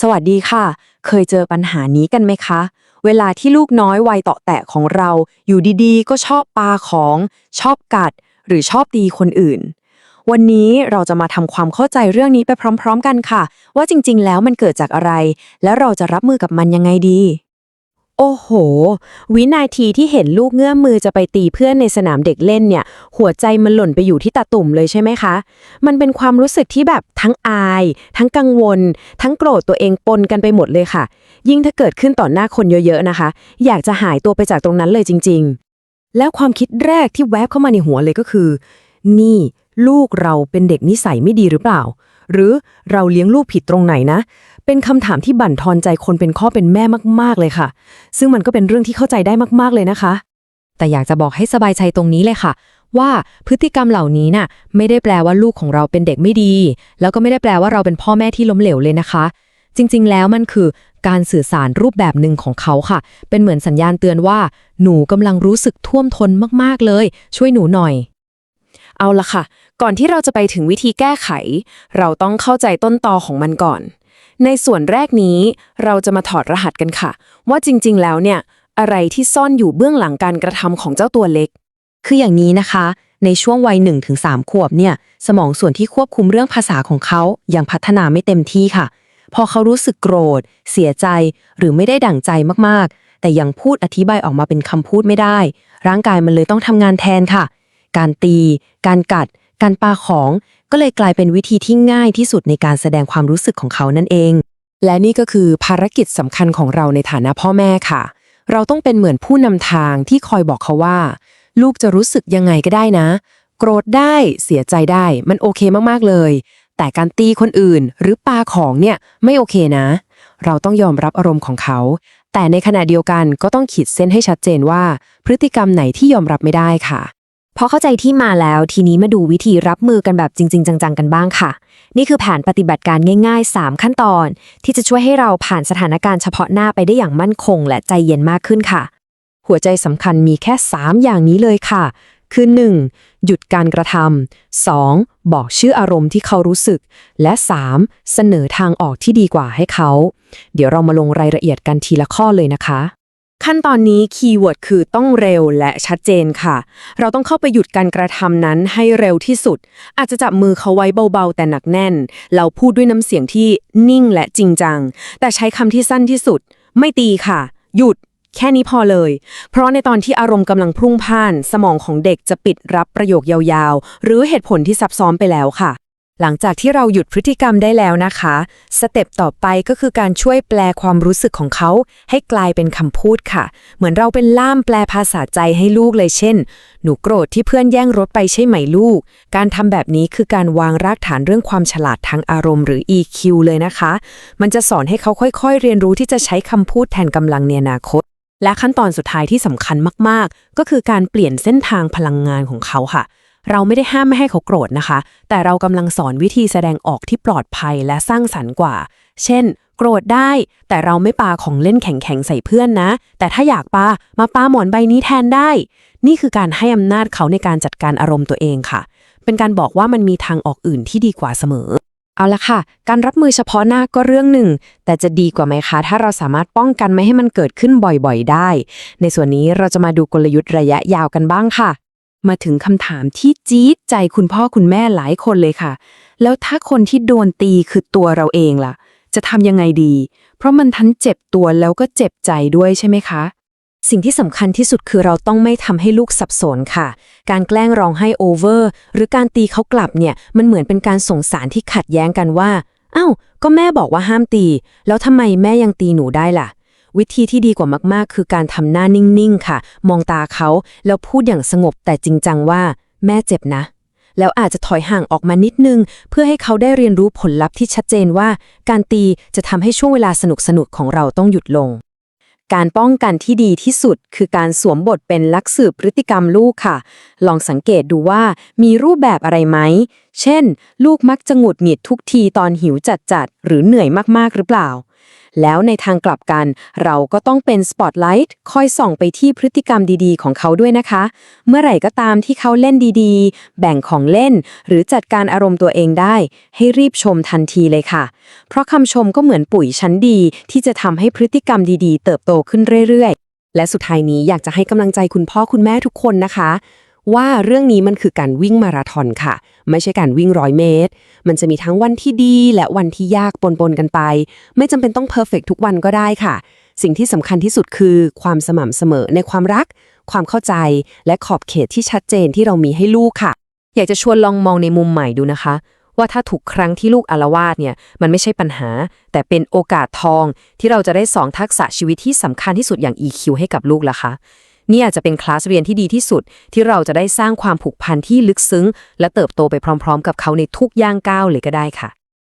สวัสดีค่ะ เคยเจอปัญหานี้กันไหมคะ เวลาที่ลูกน้อยวัยเตาะแตะของเรา อยู่ดีๆ ก็ชอบปาของ ชอบกัด หรือชอบตีคนอื่น วันนี้เราจะมาทำความเข้าใจเรื่องนี้ไปพร้อม ๆ กันค่ะ ว่าจริงๆ แล้วมันเกิดจากอะไร และเราจะรับมือกับมันยังไงดี โอ้โห วินาทีที่เห็นลูกเงื้อมมือจะไปตีเพื่อนในสนามเด็กเล่นเนี่ย หัวใจมันหล่นไปอยู่ที่ตาตุ่มเลยใช่ไหมคะ มันเป็นความรู้สึกที่แบบทั้งอาย ทั้งกังวล ทั้งโกรธตัวเองปนกันไปหมดเลยค่ะ ยิ่งถ้าเกิดขึ้นต่อหน้าคนเยอะๆนะคะ อยากจะหายตัวไปจากตรงนั้นเลยจริง ๆ แล้วความคิดแรกที่แวบเข้ามาในหัวเลยก็คือ นี่ ลูกเราเป็นเด็กนิสัยไม่ดีหรือเปล่า หรือเราเลี้ยงลูกผิดตรงไหนนะ เป็นคำถามที่บั่นทอนใจคนเป็นข้อเป็นแม่มาก ๆ เลยค่ะ ซึ่งมันก็เป็นเรื่องที่เข้าใจได้มาก ๆ เลยนะคะ แต่อยากจะบอกให้สบายใจตรงนี้เลยค่ะ ว่าพฤติกรรมเหล่านี้น่ะ ไม่ได้แปลว่าลูกของเราเป็นเด็กไม่ดี แล้วก็ไม่ได้แปลว่าเราเป็นพ่อแม่ที่ล้มเหลวเลยนะคะ จริง ๆ แล้วมันคือการสื่อสารรูปแบบหนึ่งของเขาค่ะ เป็นเหมือนสัญญาณเตือนว่า หนูกำลังรู้สึกท่วมท้นมากๆเลย ช่วยหนูหน่อย เอาละค่ะ ก่อนที่เราจะไปถึงวิธีแก้ไข เราต้องเข้าใจต้นตอของมันก่อน ในส่วนแรกนี้เราจะมาถอดรหัสกันค่ะ ว่าจริงๆ แล้วเนี่ย อะไรที่ซ่อนอยู่เบื้องหลังการกระทำของเจ้าตัวเล็ก คืออย่างนี้นะคะ ในช่วงวัย1-3ขวบเนี่ย สมองส่วนที่ควบคุมเรื่องภาษาของเขายังพัฒนาไม่เต็มที่ค่ะ พอเขารู้สึกโกรธ เสียใจ หรือไม่ได้ดั่งใจมากๆ แต่ยังพูดอธิบายออกมาเป็นคำพูดไม่ได้ ร่างกายมันเลยต้องทำงานแทนค่ะ การตี การกัด การปาของ ก็เลยกลายเป็นวิธีที่ง่ายที่สุดในการแสดงความรู้สึกของเขานั่นเอง และนี่ก็คือภารกิจสำคัญของเราในฐานะพ่อแม่ค่ะ เราต้องเป็นเหมือนผู้นำทางที่คอยบอกเขาว่า ลูกจะรู้สึกยังไงก็ได้นะ โกรธได้เสียใจได้ มันโอเคมากๆเลย แต่การตีคนอื่นหรือปาของเนี่ยไม่โอเคนะ เราต้องยอมรับอารมณ์ของเขา แต่ในขณะเดียวกันก็ต้องขีดเส้นให้ชัดเจนว่า พฤติกรรมไหนที่ยอมรับไม่ได้ค่ะ พอเข้าใจที่มาแล้วทีนี้มาดูวิธีรับมือกันแบบจริง ๆ จัง ๆ กันบ้างค่ะ นี่คือแผนปฏิบัติการง่าย ๆ 3 ขั้นตอน ที่จะช่วยให้เราผ่านสถานการณ์เฉพาะหน้าไปได้อย่างมั่นคง และใจเย็นมากขึ้นค่ะ หัวใจสำคัญมีแค่ 3 อย่างนี้เลยค่ะ คือ 1. หยุดการกระทำ 2. บอกชื่ออารมณ์ที่เขารู้สึก และ 3. เสนอทางออกที่ดีกว่าให้เขา เดี๋ยวเรามาลงรายละเอียดกันทีละข้อเลยนะคะ ขั้นตอนนี้คีย์เวิร์ดคือต้องเร็วและชัดเจนค่ะ เราต้องเข้าไปหยุดการกระทำนั้นให้เร็วที่สุด อาจจะจับมือเขาไว้เบาๆ แต่หนักแน่น เราพูดด้วยน้ำเสียงที่นิ่งและจริงจัง แต่ใช้คำที่สั้นที่สุด ไม่ตีค่ะ หยุด แค่นี้พอเลย เพราะในตอนที่อารมณ์กำลังพรุ่งพ่าน สมองของเด็กจะปิดรับประโยคยาวๆ หรือเหตุผลที่ซับซ้อนไปแล้วค่ะ หลังจากที่เราหยุดพฤติกรรมได้แล้วนะคะ สเต็ปต่อไปก็คือการช่วยแปลความรู้สึกของเขา ให้กลายเป็นคำพูดค่ะ เหมือนเราเป็นล่ามแปลภาษาใจให้ลูกเลยเช่น หนูโกรธที่เพื่อนแย่งรถไปใช่ไหมลูก การทำแบบนี้คือการวางรากฐานเรื่องความฉลาดทางอารมณ์หรือ EQ เลยนะคะ มันจะสอนให้เขาค่อยๆ เรียนรู้ที่จะใช้คำพูดแทนกำลังในอนาคต และขั้นตอนสุดท้ายที่สำคัญมากๆ ก็คือการเปลี่ยนเส้นทางพลังงานของเขาค่ะ เราไม่ได้ห้ามไม่ให้เขาโกรธนะคะ แต่เรากำลังสอนวิธีแสดงออกที่ปลอดภัยและสร้างสรรค์กว่า เช่น โกรธได้ แต่เราไม่ปาของเล่นแข็งๆใส่เพื่อนนะ แต่ถ้าอยากปามาปาหมอนใบนี้แทนได้ นี่คือการให้อำนาจเขาในการจัดการอารมณ์ตัวเองค่ะ เป็นการบอกว่ามันมีทางออกอื่นที่ดีกว่าเสมอเอาละค่ะ การรับมือเฉพาะหน้าก็เรื่องหนึ่ง แต่จะดีกว่าไหมคะ ถ้าเราสามารถป้องกันไม่ให้มันเกิดขึ้นบ่อยๆ ได้ ในส่วนนี้เราจะมาดูกลยุทธ์ระยะยาวกันบ้างค่ะ มาถึงคำถามที่จี๊ดใจคุณพ่อคุณแม่หลายคนเลยค่ะ แล้วถ้าคนที่โดนตีคือตัวเราเองล่ะ จะทำยังไงดี เพราะมันทั้งเจ็บตัวแล้วก็เจ็บใจด้วยใช่ไหมคะสิ่งที่สำคัญที่สุดคือเราต้องไม่ทำให้ลูกสับสนค่ะ การแกล้งร้องไห้โอเวอร์ หรือการตีเขากลับเนี่ย มันเหมือนเป็นการส่งสารที่ขัดแย้งกันว่าอ้าวก็แม่บอกว่าห้ามตี แล้วทำไมแม่ยังตีหนูได้ล่ะ วิธีที่ดีกว่ามากๆ คือการทำหน้านิ่งๆ ค่ะ มองตาเขาแล้วพูดอย่างสงบแต่จริงจังว่า แม่เจ็บนะ แล้วอาจจะถอยห่างออกมานิดนึง เพื่อให้เขาได้เรียนรู้ผลลัพธ์ที่ชัดเจนว่า การตีจะทำให้ช่วงเวลาสนุกๆของเราต้องหยุดลง การป้องกันที่ดีที่สุด คือการสวมบทเป็นลักสืบพฤติกรรมลูกค่ะ ลองสังเกตดูว่ามีรูปแบบอะไรไหม เช่น ลูกมักจะหงุดหงิดทุกทีตอนหิวจัดๆหรือเหนื่อยมากๆหรือเปล่า แล้วในทางกลับกัน เราก็ต้องเป็นสปอตไลท์คอยส่องไปที่พฤติกรรมดีๆ ของเขาด้วยนะคะ เมื่อไหร่ก็ตามที่เขาเล่นดีๆ แบ่งของเล่น หรือจัดการอารมณ์ตัวเองได้ ให้รีบชมทันทีเลยค่ะ เพราะคำชมก็เหมือนปุ๋ยชั้นดีที่จะทำให้พฤติกรรมดีๆ เติบโตขึ้นเรื่อยๆ และสุดท้ายนี้อยากจะให้กำลังใจคุณพ่อคุณแม่ทุกคนนะคะ ว่าเรื่องนี้มันคือการวิ่งมาราธอนค่ะ ไม่ใช่การวิ่งร้อยเมตร มันจะมีทั้งวันที่ดีและวันที่ยากปนๆกันไป ไม่จำเป็นต้องเพอร์เฟกทุกวันก็ได้ค่ะ สิ่งที่สำคัญที่สุดคือความสม่ำเสมอในความรัก ความเข้าใจ และขอบเขตที่ชัดเจนที่เรามีให้ลูกค่ะ อยากจะชวนลองมองในมุมใหม่ดูนะคะ ว่าถ้าถูกครั้งที่ลูกอาละวาดเนี่ยมันไม่ใช่ปัญหา แต่เป็นโอกาสทองที่เราจะได้สองทักษะชีวิตที่สำคัญที่สุดอย่าง EQ ให้กับลูกละคะ นี่อาจจะเป็นคลาสเรียนที่ดีที่สุด ที่เราจะได้สร้างความผูกพันที่ลึกซึ้ง และเติบโตไปพร้อม ๆ กับเขาในทุกย่างก้าวเลยก็ได้ค่ะ